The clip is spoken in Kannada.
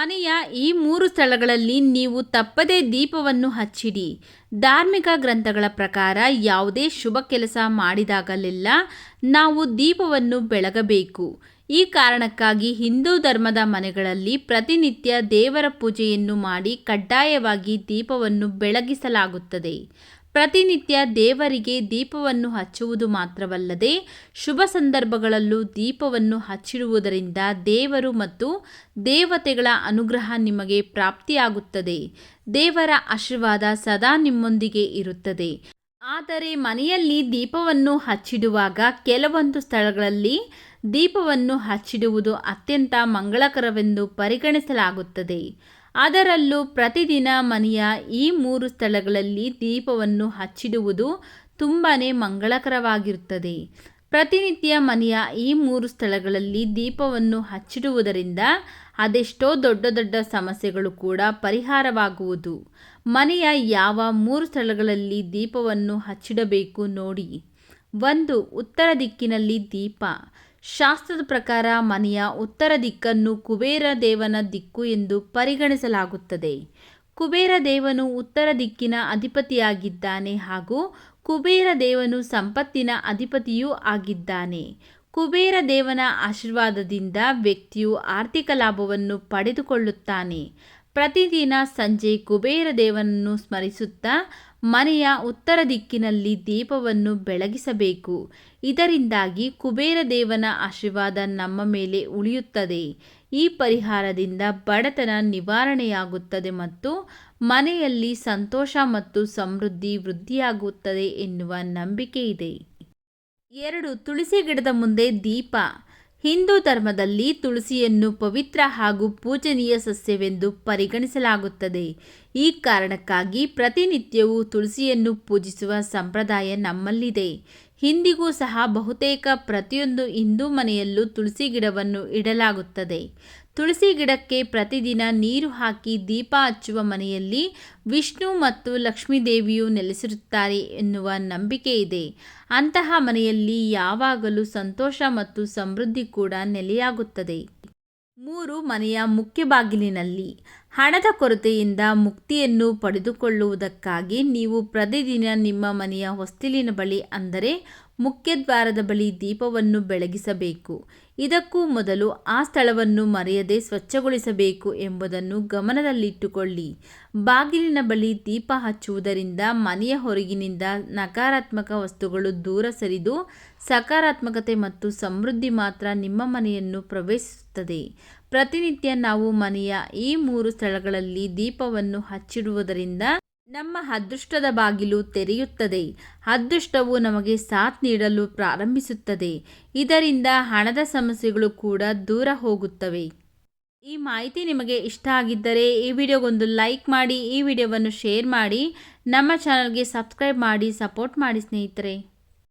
ಮನೆಯ ಈ ಮೂರು ಸ್ಥಳಗಳಲ್ಲಿ ನೀವು ತಪ್ಪದೇ ದೀಪವನ್ನು ಹಚ್ಚಿಡಿ. ಧಾರ್ಮಿಕ ಗ್ರಂಥಗಳ ಪ್ರಕಾರ ಯಾವುದೇ ಶುಭ ಕೆಲಸ ಮಾಡಿದಾಗಲೆಲ್ಲ ನಾವು ದೀಪವನ್ನು ಬೆಳಗಬೇಕು. ಈ ಕಾರಣಕ್ಕಾಗಿ ಹಿಂದೂ ಧರ್ಮದ ಮನೆಗಳಲ್ಲಿ ಪ್ರತಿನಿತ್ಯ ದೇವರ ಪೂಜೆಯನ್ನು ಮಾಡಿ ಕಡ್ಡಾಯವಾಗಿ ದೀಪವನ್ನು ಬೆಳಗಿಸಲಾಗುತ್ತದೆ. ಪ್ರತಿನಿತ್ಯ ದೇವರಿಗೆ ದೀಪವನ್ನು ಹಚ್ಚುವುದು ಮಾತ್ರವಲ್ಲದೆ ಶುಭ ಸಂದರ್ಭಗಳಲ್ಲೂ ದೀಪವನ್ನು ಹಚ್ಚಿಡುವುದರಿಂದ ದೇವರು ಮತ್ತು ದೇವತೆಗಳ ಅನುಗ್ರಹ ನಿಮಗೆ ಪ್ರಾಪ್ತಿಯಾಗುತ್ತದೆ. ದೇವರ ಆಶೀರ್ವಾದ ಸದಾ ನಿಮ್ಮೊಂದಿಗೆ ಇರುತ್ತದೆ. ಆದರೆ ಮನೆಯಲ್ಲಿ ದೀಪವನ್ನು ಹಚ್ಚಿಡುವಾಗ ಕೆಲವೊಂದು ಸ್ಥಳಗಳಲ್ಲಿ ದೀಪವನ್ನು ಹಚ್ಚಿಡುವುದು ಅತ್ಯಂತ ಮಂಗಳಕರವೆಂದು ಪರಿಗಣಿಸಲಾಗುತ್ತದೆ. ಅದರಲ್ಲೂ ಪ್ರತಿದಿನ ಮನೆಯ ಈ ಮೂರು ಸ್ಥಳಗಳಲ್ಲಿ ದೀಪವನ್ನು ಹಚ್ಚಿಡುವುದು ತುಂಬಾ ಮಂಗಳಕರವಾಗಿರುತ್ತದೆ. ಪ್ರತಿನಿತ್ಯ ಮನೆಯ ಈ ಮೂರು ಸ್ಥಳಗಳಲ್ಲಿ ದೀಪವನ್ನು ಹಚ್ಚಿಡುವುದರಿಂದ ಅದೆಷ್ಟೋ ದೊಡ್ಡ ದೊಡ್ಡ ಸಮಸ್ಯೆಗಳು ಕೂಡ ಪರಿಹಾರವಾಗುವುದು. ಮನೆಯ ಯಾವ ಮೂರು ಸ್ಥಳಗಳಲ್ಲಿ ದೀಪವನ್ನು ಹಚ್ಚಿಡಬೇಕು ನೋಡಿ. ಒಂದು ಉತ್ತರ ದಿಕ್ಕಿನಲ್ಲಿ ದೀಪ ಶಾಸ್ತ್ರದ ಪ್ರಕಾರ ಮನೆಯ ಉತ್ತರ ದಿಕ್ಕನ್ನು ಕುಬೇರ ದೇವನ ದಿಕ್ಕು ಎಂದು ಪರಿಗಣಿಸಲಾಗುತ್ತದೆ. ಕುಬೇರ ದೇವನು ಉತ್ತರ ದಿಕ್ಕಿನ ಅಧಿಪತಿಯಾಗಿದ್ದಾನೆ ಹಾಗೂ ಕುಬೇರ ದೇವನು ಸಂಪತ್ತಿನ ಅಧಿಪತಿಯೂ ಆಗಿದ್ದಾನೆ. ಕುಬೇರ ದೇವನ ಆಶೀರ್ವಾದದಿಂದ ವ್ಯಕ್ತಿಯು ಆರ್ಥಿಕ ಲಾಭವನ್ನು ಪಡೆದುಕೊಳ್ಳುತ್ತಾನೆ. ಪ್ರತಿದಿನ ಸಂಜೆ ಕುಬೇರ ದೇವನನ್ನು ಸ್ಮರಿಸುತ್ತಾ ಮನೆಯ ಉತ್ತರ ದಿಕ್ಕಿನಲ್ಲಿ ದೀಪವನ್ನು ಬೆಳಗಿಸಬೇಕು. ಇದರಿಂದಾಗಿ ಕುಬೇರ ದೇವನ ಆಶೀರ್ವಾದ ನಮ್ಮ ಮೇಲೆ ಉಳಿಯುತ್ತದೆ. ಈ ಪರಿಹಾರದಿಂದ ಬಡತನ ನಿವಾರಣೆಯಾಗುತ್ತದೆ ಮತ್ತು ಮನೆಯಲ್ಲಿ ಸಂತೋಷ ಮತ್ತು ಸಮೃದ್ಧಿ ವೃದ್ಧಿಯಾಗುತ್ತದೆ ಎನ್ನುವ ನಂಬಿಕೆ ಇದೆ ಎರಡು, ತುಳಸಿ ಗಿಡದ ಮುಂದೆ ದೀಪ. ಹಿಂದೂ ಧರ್ಮದಲ್ಲಿ ತುಳಸಿಯನ್ನು ಪವಿತ್ರ ಹಾಗೂ ಪೂಜನೀಯ ಸಸ್ಯವೆಂದು ಪರಿಗಣಿಸಲಾಗುತ್ತದೆ. ಈ ಕಾರಣಕ್ಕಾಗಿ ಪ್ರತಿನಿತ್ಯವೂ ತುಳಸಿಯನ್ನು ಪೂಜಿಸುವ ಸಂಪ್ರದಾಯ ನಮ್ಮಲ್ಲಿದೆ. ಇಂದಿಗೂ ಸಹ ಬಹುತೇಕ ಪ್ರತಿಯೊಂದು ಹಿಂದೂ ಮನೆಯಲ್ಲೂ ತುಳಸಿ ಗಿಡವನ್ನು ಇಡಲಾಗುತ್ತದೆ. ತುಳಸಿ ಗಿಡಕ್ಕೆ ಪ್ರತಿದಿನ ನೀರು ಹಾಕಿ ದೀಪ ಹಚ್ಚುವ ಮನೆಯಲ್ಲಿ ವಿಷ್ಣು ಮತ್ತು ಲಕ್ಷ್ಮೀದೇವಿಯು ನೆಲೆಸಿರುತ್ತಾರೆ ಎನ್ನುವ ನಂಬಿಕೆ ಇದೆ. ಅಂತಹ ಮನೆಯಲ್ಲಿ ಯಾವಾಗಲೂ ಸಂತೋಷ ಮತ್ತು ಸಮೃದ್ಧಿ ಕೂಡ ನೆಲೆಯಾಗುತ್ತದೆ. ಮೂರು ಮನೆಯ ಮುಖ್ಯ ಬಾಗಿಲಿನಲ್ಲಿ ಹಣದ ಕೊರತೆಯಿಂದ ಮುಕ್ತಿಯನ್ನು ಪಡೆದುಕೊಳ್ಳುವುದಕ್ಕಾಗಿ ನೀವು ಪ್ರತಿದಿನ ನಿಮ್ಮ ಮನೆಯ ಹೊಸ್ತಿಲಿನ ಬಳಿ ಅಂದರೆ ಮುಖ್ಯದ್ವಾರದ ಬಳಿ ದೀಪವನ್ನು ಬೆಳಗಿಸಬೇಕು. ಇದಕ್ಕೂ ಮೊದಲು ಆ ಸ್ಥಳವನ್ನು ಮರೆಯದೆ ಸ್ವಚ್ಛಗೊಳಿಸಬೇಕು ಎಂಬುದನ್ನು ಗಮನದಲ್ಲಿಟ್ಟುಕೊಳ್ಳಿ. ಬಾಗಿಲಿನ ಬಳಿ ದೀಪ ಹಚ್ಚುವುದರಿಂದ ಮನೆಯ ಹೊರಗಿನಿಂದ ನಕಾರಾತ್ಮಕ ವಸ್ತುಗಳು ದೂರ ಸರಿದು, ಸಕಾರಾತ್ಮಕತೆ ಮತ್ತು ಸಮೃದ್ಧಿ ಮಾತ್ರ ನಿಮ್ಮ ಮನೆಯನ್ನು ಪ್ರವೇಶಿಸುತ್ತದೆ. ಪ್ರತಿನಿತ್ಯ ನಾವು ಮನೆಯ ಈ ಮೂರು ಸ್ಥಳಗಳಲ್ಲಿ ದೀಪವನ್ನು ಹಚ್ಚಿಡುವುದರಿಂದ ನಮ್ಮ ಅದೃಷ್ಟದ ಬಾಗಿಲು ತೆರೆಯುತ್ತದೆ. ಅದೃಷ್ಟವು ನಮಗೆ ಸಾಥ್ ನೀಡಲು ಪ್ರಾರಂಭಿಸುತ್ತದೆ. ಇದರಿಂದ ಹಣದ ಸಮಸ್ಯೆಗಳು ಕೂಡ ದೂರ ಹೋಗುತ್ತವೆ. ಈ ಮಾಹಿತಿ ನಿಮಗೆ ಇಷ್ಟ ಆಗಿದ್ದರೆ ಈ ವಿಡಿಯೋಗೊಂದು ಲೈಕ್ ಮಾಡಿ, ಈ ವಿಡಿಯೋವನ್ನು ಶೇರ್ ಮಾಡಿ, ನಮ್ಮ ಚಾನಲ್ಗೆ ಸಬ್ಸ್ಕ್ರೈಬ್ ಮಾಡಿ, ಸಪೋರ್ಟ್ ಮಾಡಿ ಸ್ನೇಹಿತರೆ.